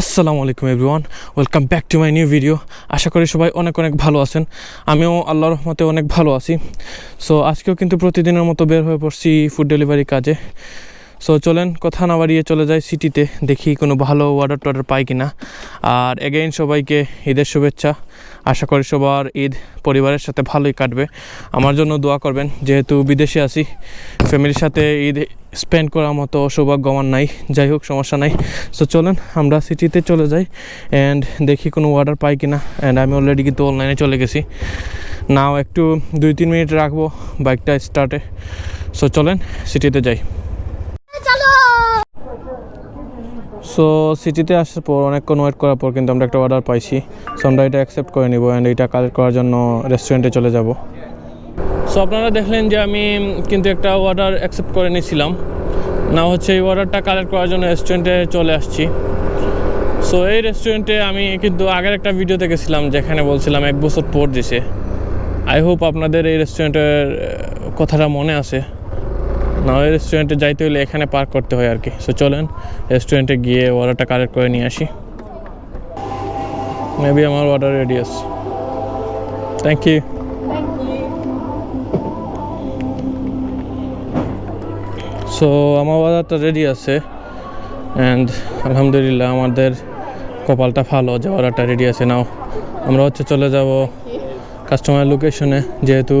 আসসালামু আলাইকুম everyone, welcome back to my new video. আশা করি সবাই অনেক অনেক ভালো আছেন। আমিও আল্লাহর রহমতে অনেক ভালো আছি। সো আজকেও কিন্তু প্রতিদিনের মতো বের হয়ে পড়ছি ফুড ডেলিভারি কাজে। সো চলেন কথা না বাড়িয়ে চলে যাই সিটিতে দেখি কোনো ভালো অর্ডার টর্ডার পাই কিনা। আর এগেইন সবাইকে ঈদের শুভেচ্ছা। আশা করি সবার ঈদ পরিবারের সাথে ভালোই কাটবে। আমার জন্য দোয়া করবেন, যেহেতু বিদেশে আছি ফ্যামিলির সাথে ঈদ স্পেন্ড করার মতো সৌভাগ্য আমার নাই। যাই হোক, সমস্যা নাই। সো চলেন, আমরা সিটিতে চলে যাই। অ্যান্ড দেখি কোনো অর্ডার পাই কিনা। অ্যান্ড আমি অলরেডি কিন্তু অনলাইনে চলে গেছি। নাও একটু দুই তিন মিনিট রাখব বাইকটা স্টার্টে সো চলেন সিটিতে যাই। সো সিটিতে আসার পর, অনেকক্ষণ ওয়েট করার পর কিন্তু আমরা একটা অর্ডার পাইছি। সো আমরা এটা অ্যাকসেপ্ট করে নিব। অ্যান্ড এটা কালেক্ট করার জন্য রেস্টুরেন্টে চলে যাব। সো আপনারা দেখলেন যে আমি কিন্তু একটা অর্ডার অ্যাকসেপ্ট করে নিয়েছিলাম। না হচ্ছে এই অর্ডারটা কালেক্ট করার জন্য রেস্টুরেন্টে চলে আসছি। সো এই রেস্টুরেন্টে আমি কিন্তু আগের একটা ভিডিওতে গেছিলাম যেখানে বলছিলাম এক বছর পর দিছে। আই হোপ আপনাদের এই রেস্টুরেন্টের কথাটা মনে আছে। না ওই রেস্টুরেন্টে যাইতে হলে এখানে পার্ক করতে হয় আর কি। সো চলেন রেস্টুরেন্টে গিয়ে অর্ডারটা কালেক্ট করে নিয়ে আসি। মেবি আমার অর্ডার রেডি আছে। থ্যাংক ইউ সো আমার অর্ডারটা রেডি আছে। অ্যান্ড আলহামদুলিল্লাহ আমাদের কপালটা ভালো যে অর্ডারটা রেডি আছে। নাও আমরা হচ্ছে চলে যাব কাস্টমার লোকেশনে যেহেতু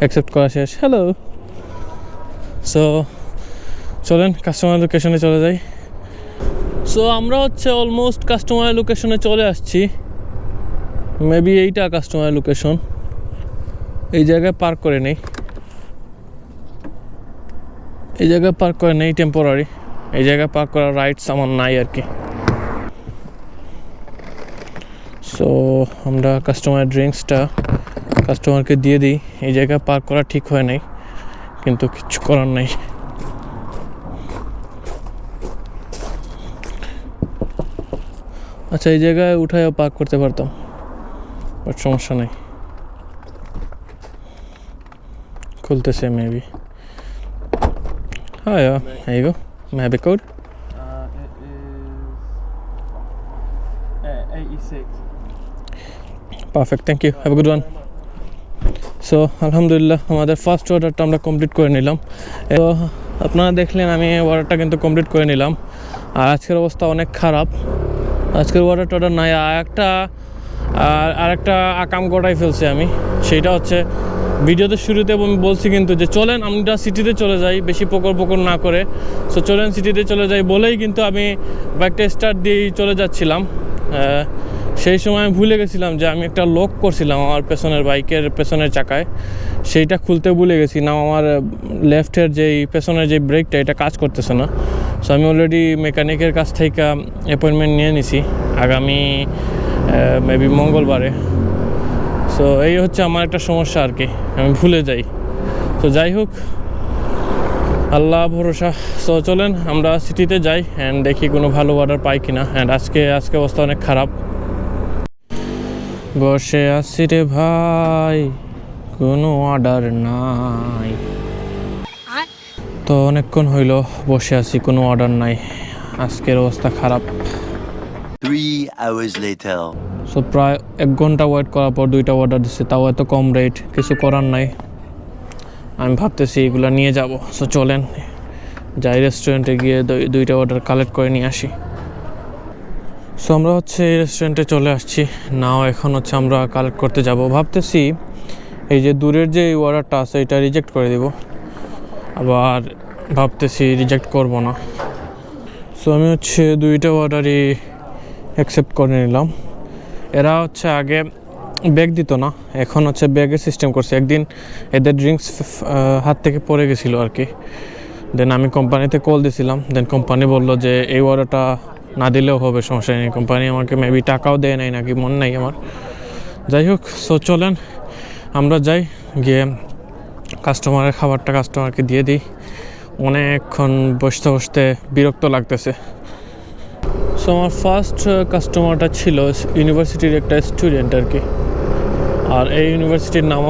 অ্যাকসেপ্ট করা শেষ। হ্যালো সো চলেন কাস্টমার লোকেশনে চলে যাই। সো আমরা হচ্ছে অলমোস্ট কাস্টমার লোকেশনে চলে আসছি। মেবি এইটা কাস্টমার লোকেশন এই জায়গায় পার্ক করে নেই। এই জায়গায় পার্ক করে নেই টেম্পোরারি এই জায়গায় পার্ক করার রাইটস আমার নাই আর কি। সো আমরা কাস্টমার ড্রিঙ্কসটা কাস্টমারকে দিয়ে দিই। এই জায়গায় পার্ক করা ঠিক হয় নাই, কিন্তু কিচ্ছু করার নাই। আচ্ছা এই জায়গায় উঠায় পার্ক করতে পারতাম বাট সমস্যা নেই। খুলতেছে মেবি হ্যাঁ এই go maybe code Uh, it is uh, 86. Perfect thank you have good one so আলহামদুলিল্লাহ আমাদের ফার্স্ট অর্ডারটা আমরা কমপ্লিট করে নিলাম। তো আপনারা দেখলেন আমি অর্ডারটা কিন্তু কমপ্লিট করে নিলাম। আর আজকের অবস্থা অনেক খারাপ। আজকের অর্ডার টর্ডার নাই। আর একটা আর আরেকটা আকাম গড়াই ফেলছি আমি। সেইটা হচ্ছে, ভিডিওতে শুরুতে আমি বলছি কিন্তু যে, চলেন আমরা সিটিতে চলে যাই, বেশি পকর পকর না করে। সো চলেন সিটিতে চলে যাই বলেই কিন্তু আমি বাইকটা স্টার্ট দিয়েই চলে যাচ্ছিলাম। সেই সময় আমি ভুলে গেছিলাম যে, আমি একটা লক করছিলাম আমার পেছনের বাইকের পেছনের চাকায়। সেইটা খুলতে ভুলে গেছি। না আমার লেফটের যেই, পেছনের যে ব্রেকটা এটা কাজ করতেছে না। সো আমি অলরেডি মেকানিকের কাছ থেকে অ্যাপয়েন্টমেন্ট নিয়ে নিছি। আগামী মেবি মঙ্গলবারে। সো এই হচ্ছে আমার একটা সমস্যা আর কি। আমি ভুলে যাই। তো যাই হোক, আল্লাহ ভরসা। সো চলেন, আমরা সিটিতে যাই অ্যান্ড দেখি কোনো ভালো অর্ডার পাই কিনা। অ্যান্ড আজকে আজকে অবস্থা অনেক খারাপ। বসে আছি রে ভাই, কোনো অর্ডার নাই। তো অনেকক্ষণ হইল, বসে আছি, কোনো অর্ডার নাই। আজকের অবস্থা খারাপ। Hours later. সো প্রায় এক ঘণ্টা ওয়েট করার পর দুইটা অর্ডার দিচ্ছে তাও এত কম রেট কিছু করার নাই। আমি ভাবতেছি এগুলো নিয়ে যাব। সো চলেন, যাই রেস্টুরেন্টে গিয়ে দুই- দুইটা অর্ডার কালেক্ট করে নিয়ে আসি। সো আমরা হচ্ছে এই রেস্টুরেন্টে চলে আসছি। নাও এখন হচ্ছে আমরা কালেক্ট করতে যাব। ভাবতেছি এই যে দূরের যে অর্ডারটা আছে, এটা রিজেক্ট করে দিব। আবার ভাবতেছি রিজেক্ট করব না। সো আমি হচ্ছে দুইটা অর্ডারই অ্যাকসেপ্ট করে নিলাম। এরা হচ্ছে আগে ব্যাগ দিত না, এখন হচ্ছে ব্যাগের সিস্টেম করছে। একদিন এদের ড্রিঙ্কস হাত থেকে পড়ে গেছিল আর কি দেন আমি কোম্পানিতে কল দিয়েছিলাম দেন কোম্পানি বলল যে, এই অর্ডারটা না দিলেও হবে, সমস্যা নেই। কোম্পানি আমাকে মেবি টাকাও দেয় নাই, নাকি মন নাই আমার। যাই হোক সো চলেন। আমরা যাই, গিয়ে কাস্টমারের খাবারটা কাস্টমারকে দিয়ে দিই। অনেকক্ষণ বসতে বসতে বিরক্ত লাগতেছে। সো আমার ফার্স্ট কাস্টমারটা ছিল ইউনিভার্সিটির একটা স্টুডেন্ট আর কি। আর এই ইউনিভার্সিটির নাম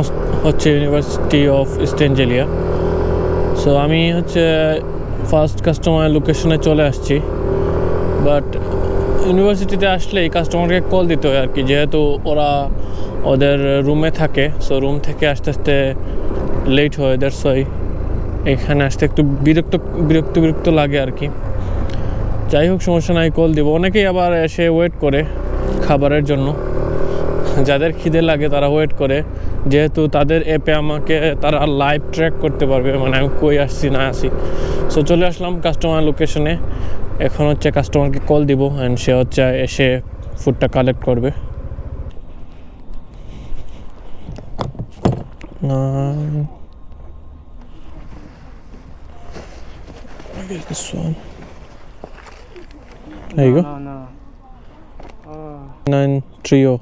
হচ্ছে ইউনিভার্সিটি অফ স্টেঞ্জেলিয়া সো আমি হচ্ছে ফার্স্ট কাস্টমার লোকেশনে চলে আসছি। বাট ইউনিভার্সিটিতে আসলে এই কাস্টমারকে কল দিতে হয় আর কি, যেহেতু ওরা ওদের রুমে থাকে। সো রুম থেকে আস্তে আস্তে লেট হয় দ্যাটস ওয়াই এখানে আসতে একটু বিরক্ত বিরক্ত বিরক্ত লাগে আর কি। যাই হোক, সমস্যা নাই কল দিব। অনেকেই আবার এসে ওয়েট করে খাবারের জন্য। যাদের খিদে লাগে তারা ওয়েট করে। যেহেতু তাদের অ্যাপে আমাকে, তারা লাইভ ট্র্যাক করতে পারবে মানে আমি কই আসছি, না আসি সো চলে আসলাম কাস্টমার লোকেশনে এখন হচ্ছে কাস্টমারকে কল দিব অ্যান্ড সে হচ্ছে এসে ফুডটা কালেক্ট করবে। Guess this one. There you go. No, no. Oh, Nine trio.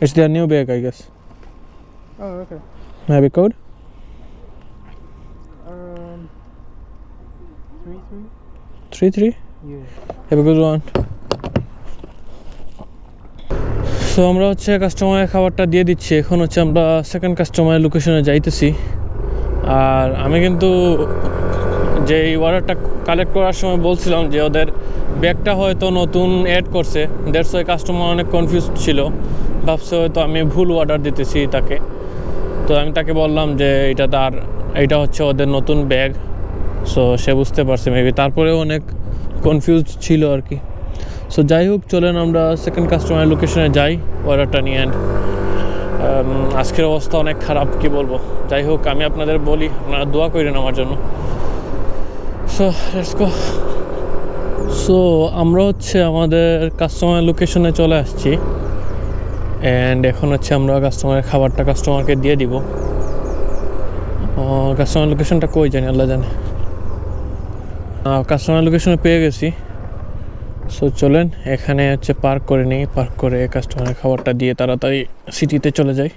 It's their new bag, I guess. oh, okay. Maybe code? Um, three, three. Three three. Yeah. Have a good one. So আমরা হচ্ছে কাস্টমারের খাবারটা দিয়ে দিচ্ছি এখন হচ্ছে আমরা second কাস্টমারের লোকেশনে যাইতেছি আর আমি কিন্তু যে এই অর্ডারটা কালেক্ট করার সময় বলছিলাম যে ওদের ব্যাগটা হয়তো নতুন অ্যাড করছে। দেড়শো কাস্টমার অনেক কনফিউজ ছিল। ভাবছে হয়তো আমি ভুল অর্ডার দিতেছি তাকে। তো আমি তাকে বললাম যে এটা তার, এটা হচ্ছে ওদের নতুন ব্যাগ সো সে বুঝতে পারছে মেবি তারপরেও অনেক কনফিউজ ছিল আর কি। সো যাই হোক, চলেন আমরা সেকেন্ড কাস্টমার লোকেশনে যাই অর্ডারটা নিয়ে। অ্যান্ড আজকের অবস্থা অনেক খারাপ, কি বলব? যাই হোক, আমি আপনাদের বলি, আপনারা দোয়া করেন আমার জন্য। সো সো আমরা হচ্ছে আমাদের কাস্টমার লোকেশনে চলে আসছি। অ্যান্ড এখন হচ্ছে আমরা কাস্টমারের খাবারটা কাস্টমারকে দিয়ে দিব। কাস্টমার লোকেশনটা কই জানি, আল্লাহ জানে। কাস্টমার লোকেশনে পেয়ে গেছি। সো চলেন, এখানে হচ্ছে পার্ক করে নিই। পার্ক করে কাস্টমারের খাবারটা দিয়ে তাড়াতাড়ি সিটিতে চলে যাই।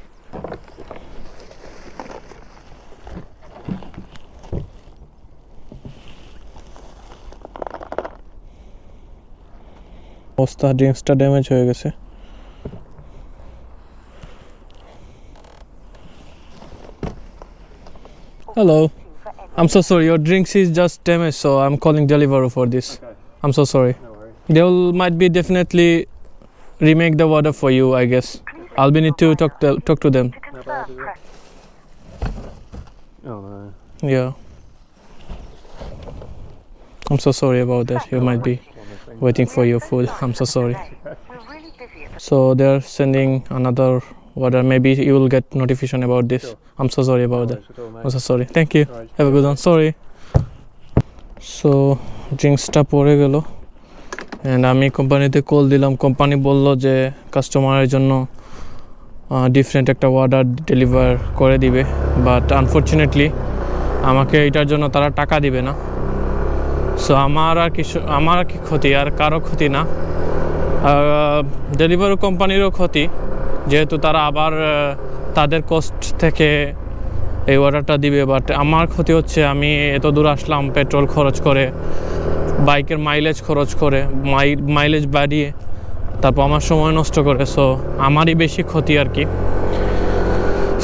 অবস্থা ড্রিঙ্কসটা ড্যামেজ হয়ে গেছে Hello. I'm so sorry. Your drinks is just damaged, so I'm calling Deliveroo for this. Okay. I'm so sorry. No worries. They will might be definitely remake the order for you, I guess. I'll be need to talk to talk to them. How bad is it? Oh no. Yeah. I'm so sorry about that. You might be Waiting for your food. I'm so sorry. So they're sending another order. Maybe you will get notification about this. I'm so sorry about that. I'm so sorry. Thank you. Have a good one sorry so ড্রিঙ্কসটা পড়ে গেল and আমি কোম্পানিতে call দিলাম company বলল যে কাস্টমারের জন্য different একটা অর্ডার ডেলিভার করে দিবে বাট আনফর্চুনেটলি আমাকে এটার জন্য তারা টাকা দিবে না সো আমার আর কিছু, আমার কি ক্ষতি? আর কারও ক্ষতি না। ডেলিভারি কোম্পানিরও ক্ষতি। যেহেতু তারা আবার তাদের কস্ট থেকে এই অর্ডারটা দিবে। বাট আমার ক্ষতি হচ্ছে, আমি এত দূর আসলাম পেট্রোল খরচ করে, বাইকের মাইলেজ খরচ করে, মাই মাইলেজ বাড়িয়ে, তারপর আমার সময় নষ্ট করে। সো আমারই বেশি ক্ষতি আর কি।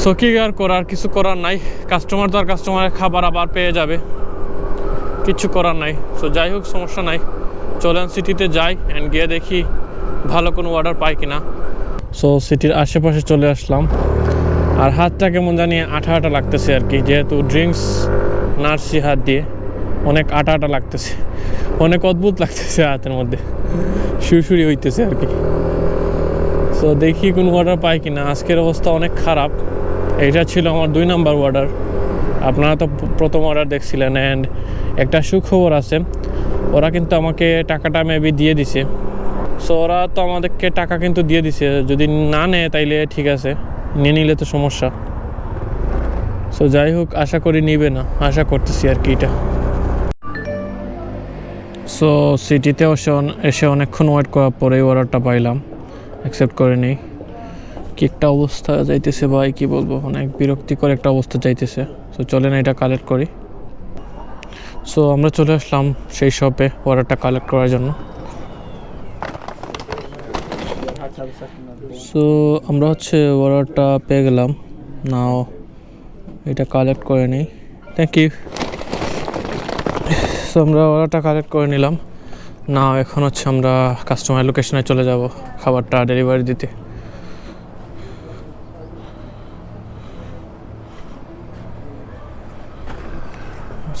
সো কি আর করার? কিছু করার নাই। কাস্টমার তো আর কাস্টমারের খাবার আবার পেয়ে যাবে। কিছু করার নাই। সো যাই হোক, সমস্যা নাই। চলেন সিটিতে যাই অ্যান্ড গিয়ে দেখি ভালো কোনো অর্ডার পাই কিনা। সো সিটির আশেপাশে চলে আসলাম। আর হাতটা কেমন জানি আঠা আঠা লাগতেছে আর কি, যেহেতু ড্রিঙ্কস নার্সি হাত দিয়ে অনেক আটা আটা লাগতেছে। অনেক অদ্ভুত লাগতেছে হাতের মধ্যে। সুরসুরি হইতেছে আর কি। সো দেখি কোনো অর্ডার পাই কিনা। আজকের অবস্থা অনেক খারাপ। এটা ছিল আমার দুই নাম্বার অর্ডার আপনারা তো প্রথম অর্ডার দেখছিলেন অ্যান্ড একটা সুখবর আছে। ওরা কিন্তু আমাকে টাকাটা মেবি দিয়ে দিছে। সো ওরা তো আমাদেরকে টাকা কিন্তু দিয়ে দিছে। যদি না নেয় তাইলে ঠিক আছে, নিয়ে নিলে তো সমস্যা। সো যাই হোক, আশা করি নিবে না। আশা করতেছি আর কি এটা। সো সিটিতে এসে অন- এসে অনেকক্ষণ ওয়েট করার পরেই অর্ডারটা পাইলাম। অ্যাকসেপ্ট করে নেই। কি একটা অবস্থা যাইতেছে ভাই, কি বলব? অনেক বিরক্তিকর একটা অবস্থা যাইতেছে। সো চলেন এটা কালেক্ট করি। সো আমরা চলে আসলাম সেই শপে অর্ডারটা কালেক্ট করার জন্য। সো আমরা হচ্ছে অর্ডারটা পেয়ে গেলাম। নাও এটা কালেক্ট করে নিই। থ্যাংক ইউ সো আমরা অর্ডারটা কালেক্ট করে নিলাম। না এখন হচ্ছে আমরা কাস্টমার লোকেশনে চলে যাব, খাবারটা ডেলিভারি দিতে।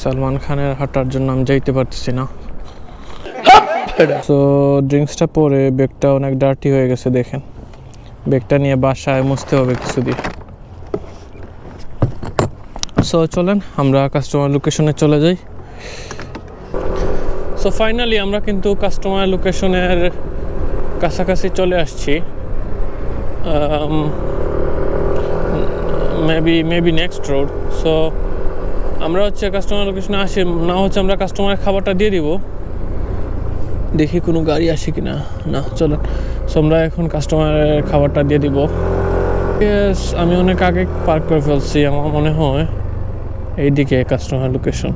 সালমান খানের হাঁটার জন্য আমি যাইতে পারতেছি না। তো ড্রিঙ্কসটা পরে ব্যাগটা অনেক ডার্টি হয়ে গেছে, দেখেন। ব্যাগটা নিয়ে বাসায় মুছতে হবে কিছু দিয়ে সো চলেন, আমরা কাস্টমার লোকেশনে চলে যাই। সো ফাইনালি আমরা কিন্তু কাস্টমার লোকেশনের কাছাকাছি চলে আসছি। Maybe maybe next road so আমরা হচ্ছে কাস্টমার লোকেশনে আসি, না হচ্ছে আমরা কাস্টমারের খাবারটা দিয়ে দিব। দেখি কোনো গাড়ি আসে কি না না চলো আমরা এখন কাস্টমারের খাবারটা দিয়ে দিব। আমি অনেক আগে পার্ক করে ফেলছি, আমার মনে হয়। এইদিকে কাস্টমার লোকেশন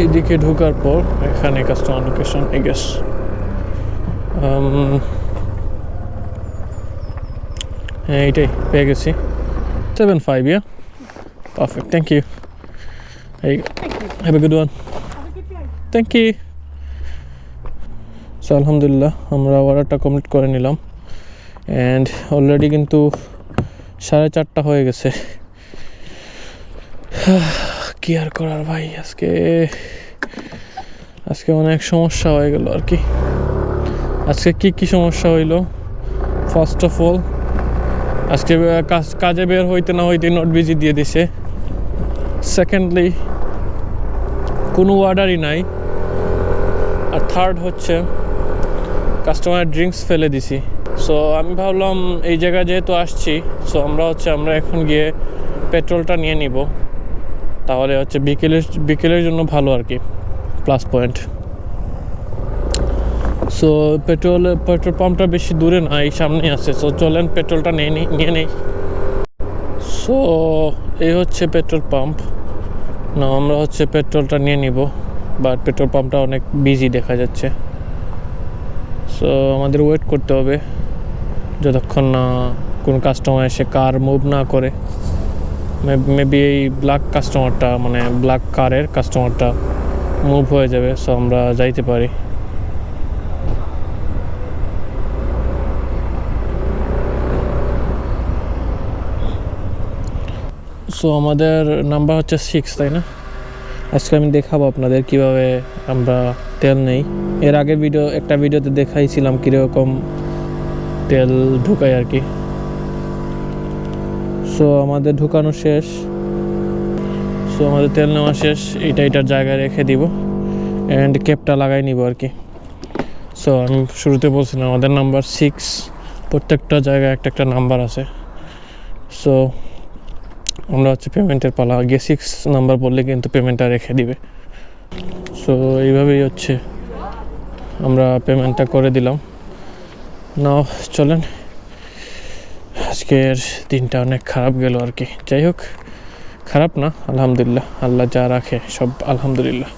এইদিকে ঢোকার পর এখানে কাস্টমার লোকেশন আই গেস হ্যাঁ এইটাই, পেয়ে গেছি। Seven five yeah perfect thank you এই have a good one thank you so আলহামদুলিল্লাহ আমরা অর্ডারটা কমপ্লিট করে নিলাম। অ্যান্ড অলরেডি কিন্তু সাড়ে চারটা হয়ে গেছে। কি আর করার ভাই, আজকে আজকে অনেক সমস্যা হয়ে গেল আর কি। আজকে কি কি সমস্যা হইল? ফার্স্ট অফ অল আজকে কাজ, কাজে বের হইতে না হইতে নট বিজি দিয়ে দিছে। সেকেন্ডলি কোনো অর্ডারই নাই। আর থার্ড হচ্ছে কাস্টমার ড্রিঙ্কস ফেলে দিছি। সো আমি ভাবলাম এই জায়গায় যেহেতু আসছি সো আমরা হচ্ছে, আমরা এখন গিয়ে পেট্রোলটা নিয়ে নিব। তাহলে হচ্ছে বিকেলের বিকেলের জন্য ভালো আর কি plus point so petrol petrol পাম্পটা বেশি দূরে না, এই সামনেই আছে। সো চলেন পেট্রোলটা নিয়ে নিই নিয়ে নেই। সো এই হচ্ছে পেট্রোল পাম্প। না, আমরা হচ্ছে পেট্রোলটা নিয়ে নিব বাট পেট্রোল পাম্পটা অনেক বিজি দেখা যাচ্ছে। সো আমাদের ওয়েট করতে হবে, যতক্ষণ না কোনো কাস্টমার এসে কার মুভ না করে। মেবি এই ব্ল্যাক কাস্টমারটা মানে ব্ল্যাক কারের কাস্টমারটা মুভ হয়ে যাবে সো আমরা যাইতে পারি। সো আমাদের নাম্বার হচ্ছে সিক্স তাই না? আজকে আমি দেখাবো আপনাদের কীভাবে আমরা তেল নেই। এর আগে ভিডিও একটা ভিডিওতে দেখাইছিলাম কীরকম তেল ঢুকাই আর কি। সো আমাদের ঢুকানো শেষ। সো আমাদের তেল নেওয়া শেষ। এটা এটার জায়গায় রেখে দিব। অ্যান্ড ক্যাপটা লাগাই নিব আর কি। সো আমি শুরুতে বলছিলাম, আমাদের নাম্বার সিক্স প্রত্যেকটা জায়গায় একটা একটা নাম্বার আছে। সো আমরা হচ্ছে পেমেন্টের পালা। গিয়ে সিক্স নাম্বার বললে কিন্তু পেমেন্টটা রেখে দিবে। সো এইভাবেই হচ্ছে আমরা পেমেন্টটা করে দিলাম। নাও চলেন। আজকের দিনটা অনেক খারাপ গেল আর কি। যাই হোক, খারাপ না, আলহামদুলিল্লাহ। আল্লাহ যা রাখে, সব আলহামদুলিল্লাহ।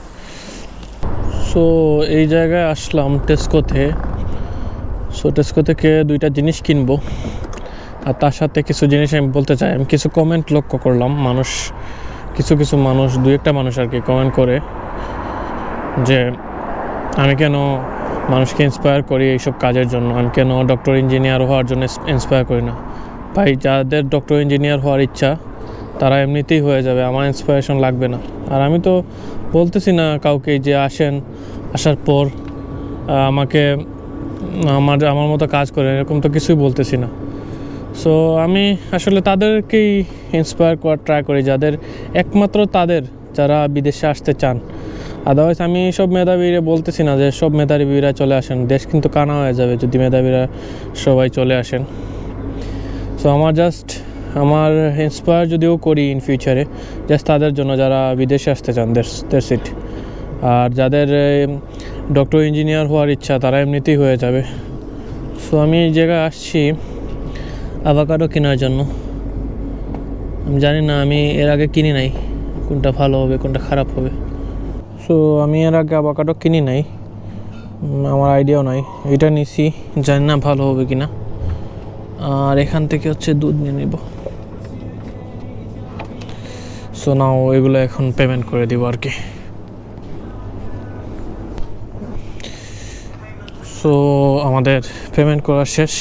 সো এই জায়গায় আসলাম টেস্কোতে সো টেস্কো থেকে দুইটা জিনিস কিনবো। আর তার সাথে কিছু জিনিস আমি বলতে চাই, আমি কিছু কমেন্ট লক্ষ্য করলাম, মানুষ, কিছু কিছু মানুষ, দুই একটা মানুষ আর কি কমেন্ট করে যে, আমি কেন মানুষকে ইন্সপায়ার করি এইসব কাজের জন্য? আমি কেন ডক্টর ইঞ্জিনিয়ার হওয়ার জন্য ইন্সপায়ার করি না? ভাই, যাদের ডক্টর ইঞ্জিনিয়ার হওয়ার ইচ্ছা, তারা এমনিতেই হয়ে যাবে, আমার ইন্সপিরেশন লাগবে না। আর আমি তো বলতেছি না কাউকে যে আসেন, আসার পর আমাকে, আমার আমার মতো কাজ করে এরকম তো কিছুই বলতেছি না। সো আমি আসলে তাদেরকেই ইন্সপায়ার করার ট্রাই করি যাদের একমাত্র তাদের যারা বিদেশে আসতে চান। আদারওয়াইজ আমি সব মেধাবীরা বলতেছি না যে সব মেধাবীরা চলে আসেন। দেশ কিন্তু কানা হয়ে যাবে যদি মেধাবীরা সবাই চলে আসেন। সো আমার জাস্ট আমার ইন্সপায়ার যদিও করি ইন ফিউচারে জাস্ট তাদের জন্য যারা বিদেশে আসতে চান দেশ সিট আর যাদের ডক্টর ইঞ্জিনিয়ার হওয়ার ইচ্ছা, তারা এমনিতেই হয়ে যাবে। সো আমি এই জায়গায় আসছি অ্যাভাকাডো কেনার জন্য। আমি জানি না, আমি এর আগে কিনি নাই। কোনটা ভালো হবে, কোনটা খারাপ হবে। সো আমি এর আগে অ্যাভাকাডো কিনি নাই। আমার আইডিয়াও নাই। এটা নিছি, জানি না ভালো হবে কি না আর এখান থেকে হচ্ছে দুধ নিয়ে নিব। সো নাও এগুলো এখন পেমেন্ট করে দিব আর কি। সো আমাদের পেমেন্ট করা শেষ।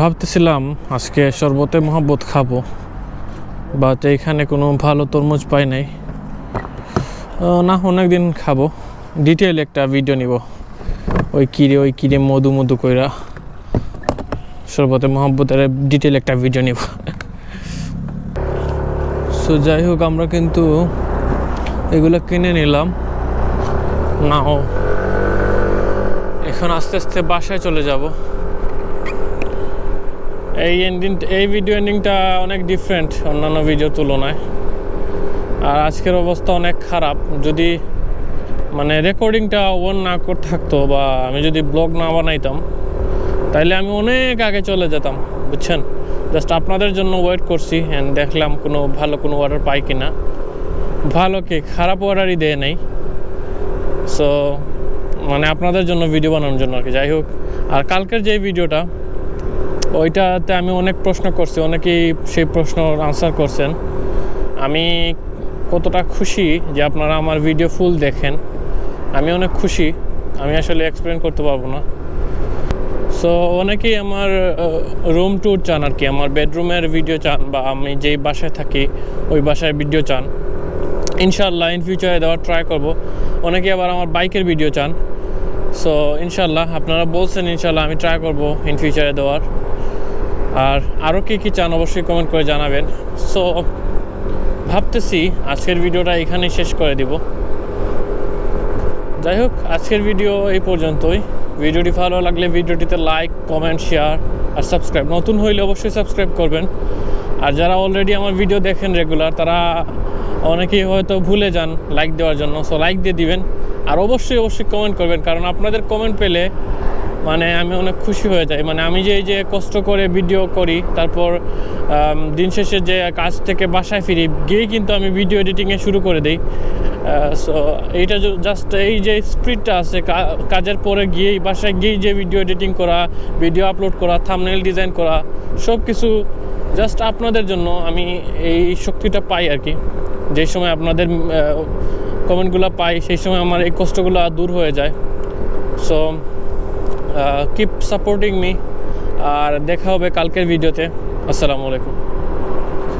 ভাবতেছিলাম আজকে শরবতে মহব্বত খাব বাট এইখানে কোনো ভালো তরমুজ পাই নাই। না অনেক দিন খাব। ডিটেল একটা ভিডিও নিব। ওই কিরে ওই কিরে মধু মধু কইরা শরবতে মহব্বতের ডিটেল একটা ভিডিও নিব। সো যাই হোক, আমরা কিন্তু এগুলো কিনে নিলাম। নাও। এখন আস্তে আস্তে বাসায় চলে যাব। এই এন্ডিং এই ভিডিও এন্ডিংটা অনেক ডিফারেন্ট অন্যান্য ভিডিওর তুলনায়। আর আজকের অবস্থা অনেক খারাপ। যদি মানে রেকর্ডিংটা ওন না করে, থাকতো বা আমি যদি ব্লগ না বানাইতাম, তাইলে আমি অনেক আগে চলে যেতাম, বুঝছেন? জাস্ট আপনাদের জন্য ওয়েট করছি অ্যান্ড দেখলাম কোনো ভালো কোনো অর্ডার পাই কি না ভালো কি, খারাপ অর্ডারই দেয় নাই। সো মানে আপনাদের জন্য ভিডিও বানানোর জন্য আর কি, যাই হোক। আর কালকের যে ভিডিওটা ওইটাতে আমি অনেক প্রশ্ন করছি, অনেকেই সেই প্রশ্ন আনসার করছেন। আমি কতটা খুশি যে আপনারা আমার ভিডিও ফুল দেখেন। আমি অনেক খুশি, আমি আসলে এক্সপ্লেন করতে পারব না। সো অনেকেই আমার রুম ট্যুর চান আর কি, আমার বেডরুমের ভিডিও চান বা আমি যেই বাসায় থাকি, ওই বাসায় ভিডিও চান। ইনশাল্লাহ ইন ফিউচারে দেওয়ার ট্রাই করব। অনেকে আবার আমার বাইকের ভিডিও চান। সো ইনশাল্লাহ আপনারা বলছেন ইনশাল্লাহ আমি ট্রাই করব ইন ফিউচারে দেওয়ার। আর আরও কী কী চান অবশ্যই কমেন্ট করে জানাবেন। সো ভাবতেছি আজকের ভিডিওটা এখানেই শেষ করে দিব। যাই হোক, আজকের ভিডিও এই পর্যন্তই। ভিডিওটি ভালো লাগলে ভিডিওটিতে লাইক কমেন্ট শেয়ার আর সাবস্ক্রাইব নতুন হইলে অবশ্যই সাবস্ক্রাইব করবেন। আর যারা অলরেডি আমার ভিডিও দেখেন রেগুলার তারা অনেকেই হয়তো ভুলে যান লাইক দেওয়ার জন্য সো লাইক দিয়ে দিবেন। আর অবশ্যই অবশ্যই কমেন্ট করবেন, কারণ আপনাদের কমেন্ট পেলে মানে আমি অনেক খুশি হয়ে যাই। মানে আমি যে এই যে কষ্ট করে ভিডিও করি, তারপর দিন শেষে যে কাজ থেকে বাসায় ফিরি, গিয়েই কিন্তু আমি ভিডিও এডিটিংয়ে শুরু করে দিই। সো এইটা জাস্ট এই যে স্পিডটা আছে কাজের পরে গিয়েই, বাসায় গিয়েই যে ভিডিও এডিটিং করা ভিডিও আপলোড করা থামনেল ডিজাইন করা সব কিছু জাস্ট আপনাদের জন্য আমি এই শক্তিটা পাই আর কি। যে সময় আপনাদের কমেন্টগুলো পাই, সেই সময় আমার এই কষ্টগুলো দূর হয়ে যায়। সো কিপ সাপোর্টিং মি আর দেখা হবে কালকের ভিডিওতে আসসালামু আলাইকুম।